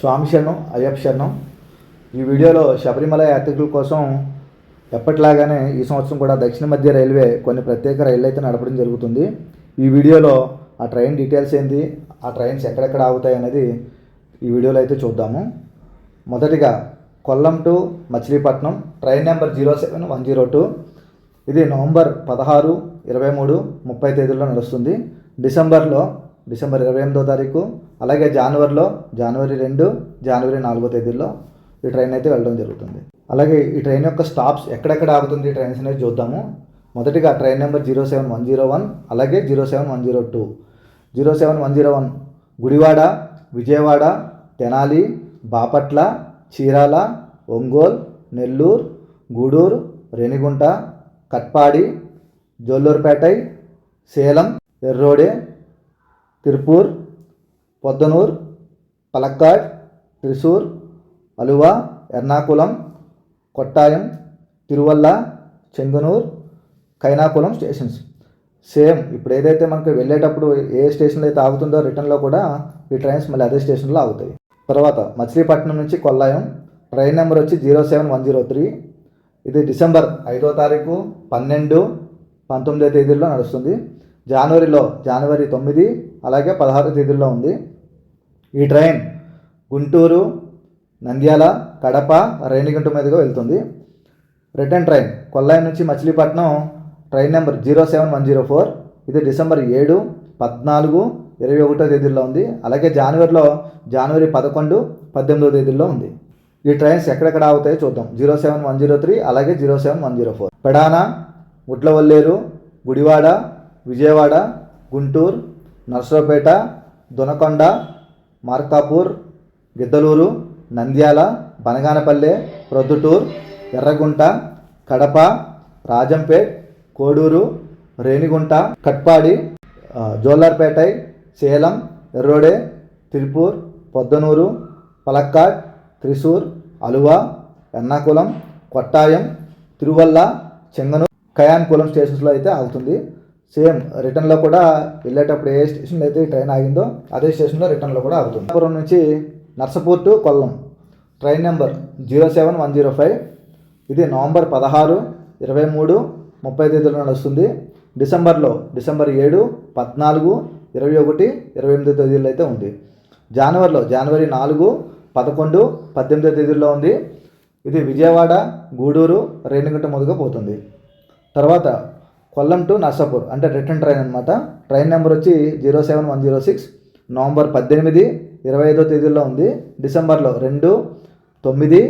స్వామి శరణం అయ్యప్ప శరణం. ఈ వీడియోలో శబరిమల యాత్రికుల కోసం ఎప్పటిలాగానే ఈ సంవత్సరం కూడా దక్షిణ మధ్య రైల్వే కొన్ని ప్రత్యేక రైళ్ళు అయితే నడపడం జరుగుతుంది. ఈ వీడియోలో ఆ ట్రైన్ డీటెయిల్స్ ఏంటి ఆ ట్రైన్స్ ఎక్కడెక్కడ ఆగుతాయి అనేది ఈ వీడియోలో అయితే చూద్దాము. మొదటిగా Kollam to Machilipatnam train number zero seven one zero two. ఇది నవంబర్ పదహారు ఇరవై మూడు ముప్పై తేదీల్లో నడుస్తుంది. డిసెంబర్లో డిసెంబర్ ఇరవై ఎనిమిదో తారీఖు అలాగే జనవరిలో జనవరి రెండు జనవరి నాలుగో తేదీల్లో ఈ ట్రైన్ అయితే వెళ్ళడం జరుగుతుంది. అలాగే ఈ ట్రైన్ యొక్క స్టాప్స్ ఎక్కడెక్కడ ఆగుతుంది ఈ ట్రైన్స్ అనేది చూద్దాము. మొదటిగా train number zero seven one zero one అలాగే zero seven one zero two. Zero seven one zero one Gudivada Vijayawada Tenali Bapatla Chirala Ongole Nellore Gudur Renigunta Katpadi Jolarpettai Salem Erode Tiruppur Podanur Palakkad Thrissur Aluva Ernakulam Kottayam Thiruvalla Chengannur Kayamkulam stations. Same ఇప్పుడు ఏదైతే మనకి వెళ్ళేటప్పుడు ఏ స్టేషన్లో అయితే ఆగుతుందో రిటర్న్లో కూడా ఈ trains మళ్ళీ అదే స్టేషన్లో ఆగుతాయి. తర్వాత మచిలీపట్నం నుంచి కొల్లాయం ట్రైన్ నెంబర్ వచ్చి zero seven one zero three. ఇది డిసెంబర్ ఐదో తారీఖు పన్నెండు పంతొమ్మిదో తేదీలో నడుస్తుంది. జనవరిలో జనవరి తొమ్మిది అలాగే పదహారు తేదీల్లో ఉంది. ఈ ట్రైన్ గుంటూరు నంద్యాల కడప రేణిగుంట మీదుగా వెళ్తుంది. రిటర్న్ ట్రైన్ కొల్లాయి నుంచి Machilipatnam train number zero seven one zero four. ఇది డిసెంబర్ ఏడు పద్నాలుగు ఇరవై ఒకటో తేదీల్లో ఉంది. అలాగే జనవరిలో జనవరి పదకొండు పద్దెనిమిదో తేదీల్లో ఉంది. ఈ ట్రైన్స్ ఎక్కడెక్కడ ఆగుతాయో చూద్దాం. Zero seven one zero three అలాగే zero seven one zero four. Pedana Gudlavalleru Gudivada Vijayawada Guntur Narasaraopet Donakonda Markapur Giddalur Nandyal Banaganapalle Proddatur Erraguntla Kadapa Rajampet Koduru Renigunta Katpadi Jolarpettai Salem Erode Tiruppur Podanur Palakkad Thrissur Aluva Ernakulam Kottayam Thiruvalla Chengannur Kayamkulam స్టేషన్స్లో అయితే ఆగుతుంది. Same రిటర్న్లో కూడా వెళ్ళేటప్పుడు ఏ స్టేషన్లో అయితే train ఆగిందో అదే స్టేషన్లో రిటర్న్లో కూడా ఆగుతుంది. పురం నుంచి Narsapur to Kollam. Train number zero seven one zero five. ఇది నవంబర్ పదహారు ఇరవై మూడు ముప్పై తేదీలో నడుస్తుంది డిసెంబర్లో డిసెంబర్ ఏడు పద్నాలుగు ఇరవై ఒకటి ఇరవై ఎనిమిది తేదీల్లో అయితే ఉంది. జనవరిలో జనవరి నాలుగు పదకొండు పద్దెనిమిదో తేదీల్లో ఉంది. ఇది విజయవాడ గూడూరు రేణిగుంట మొదలుగా పోతుంది. తర్వాత కొల్లం టు నర్సాపూర్ అంటే రిటర్న్ ట్రైన్ అనమాట ట్రైన్ నెంబర్ వచ్చి zero seven one zero six November పద్దెనిమిది ఇరవై ఐదో తేదీల్లో ఉంది. డిసెంబర్లో రెండు తొమ్మిది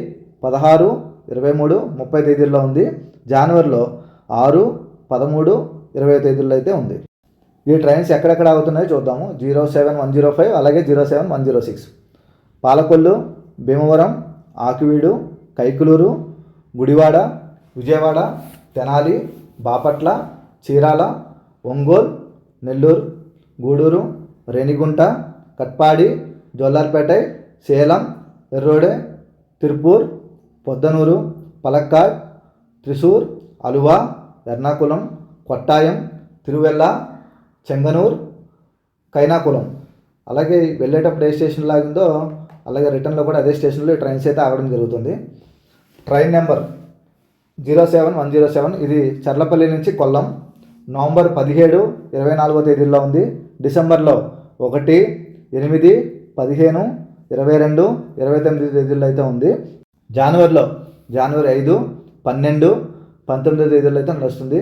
పదహారు ఇరవై మూడు ముప్పై తేదీల్లో ఉంది. జనవరిలో ఆరు పదమూడు ఇరవై తేదీల్లో అయితే ఉంది. ఈ ట్రైన్స్ ఎక్కడెక్కడ ఆగుతున్నాయో చూద్దాము. Zero seven one zero five అలాగే zero seven one zero six. Palakollu Bhimavaram Akividu Kaikaluru Gudivada Vijayawada Tenali Bapatla Chirala Ongole Nellore Gudur Renigunta Katpadi Jolarpettai Salem Erode Tiruppur Podanur Palakkad Thrissur Aluva Ernakulam Kottayam Tiruvalla Chengannur Kayamkulam అలాగే వెళ్ళేటప్పుడు ఏ station లాగిందో అలాగే రిటర్న్లో కూడా అదే స్టేషన్లో ఈ trains అయితే ఆగడం జరుగుతుంది. Train number zero seven one zero seven ఇది చర్లపల్లి నుంచి కొల్లం నవంబర్ పదిహేడు ఇరవై నాలుగో తేదీల్లో ఉంది. డిసెంబర్లో ఒకటి ఎనిమిది పదిహేను ఇరవై రెండు ఇరవై తొమ్మిది తేదీల్లో అయితే ఉంది. జనవరిలో జనవరి ఐదు పన్నెండు పంతొమ్మిదో తేదీల్లో అయితే నడుస్తుంది.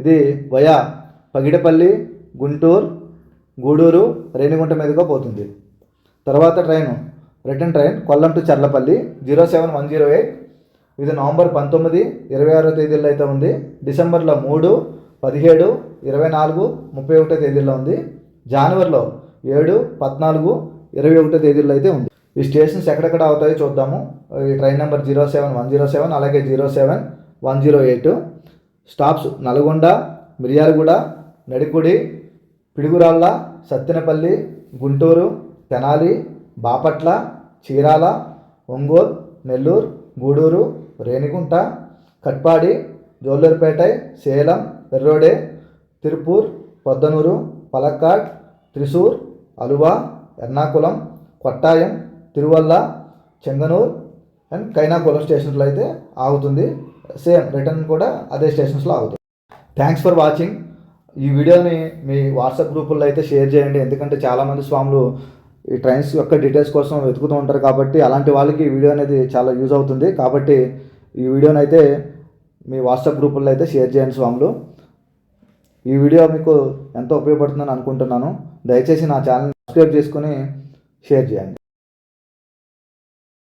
ఇది వయా పగిడపల్లి గుంటూరు గూడూరు రేణిగుంట మీదుగా పోతుంది. తర్వాత train return train Kollam to Cherlapalli zero seven one zero eight. ఇది నవంబర్ పంతొమ్మిది ఇరవై ఆరో తేదీల్లో అయితే ఉంది. డిసెంబర్లో మూడు పదిహేడు ఇరవై నాలుగు ముప్పై ఒకటో తేదీల్లో ఉంది. జనవరిలో ఏడు పద్నాలుగు ఇరవై ఒకటో తేదీల్లో అయితే ఉంది. ఈ స్టేషన్స్ ఎక్కడెక్కడ అవుతాయో చూద్దాము. ఈ train number zero seven one zero seven అలాగే zero seven one zero eight. Stops Nalgonda Miryalaguda Nadikudi Piduguralla Sattenapalli Guntur Tenali Bapatla Chirala Ongole Nellore Gudur Renigunta Katpadi Jolarpettai Salem Erode Tiruppur Podanur Palakkad Thrissur Aluva Ernakulam Kottayam Tiruvalla Chengannur and Kayamkulam స్టేషన్స్లో అయితే ఆగుతుంది. Same return కూడా అదే స్టేషన్స్లో ఆగుతుంది. Thanks for watching ఈ వీడియోని మీ WhatsApp గ్రూపుల్లో అయితే share చేయండి. ఎందుకంటే చాలామంది స్వాములు ఈ ట్రైన్స్ యొక్క డీటెయిల్స్ కోసం వెతుకుతూ ఉంటారు కాబట్టి అలాంటి వాళ్ళకి ఈ వీడియో అనేది చాలా యూజ్ అవుతుంది. కాబట్టి ఈ వీడియోని అయితే మీ వాట్సాప్ గ్రూపుల్లో అయితే షేర్ చేయండి స్వాములు. ఈ వీడియో మీకు ఎంతో ఉపయోగపడుతుందని అనుకుంటున్నాను. దయచేసి నా ఛానల్ సబ్స్క్రైబ్ చేసుకుని షేర్ చేయండి.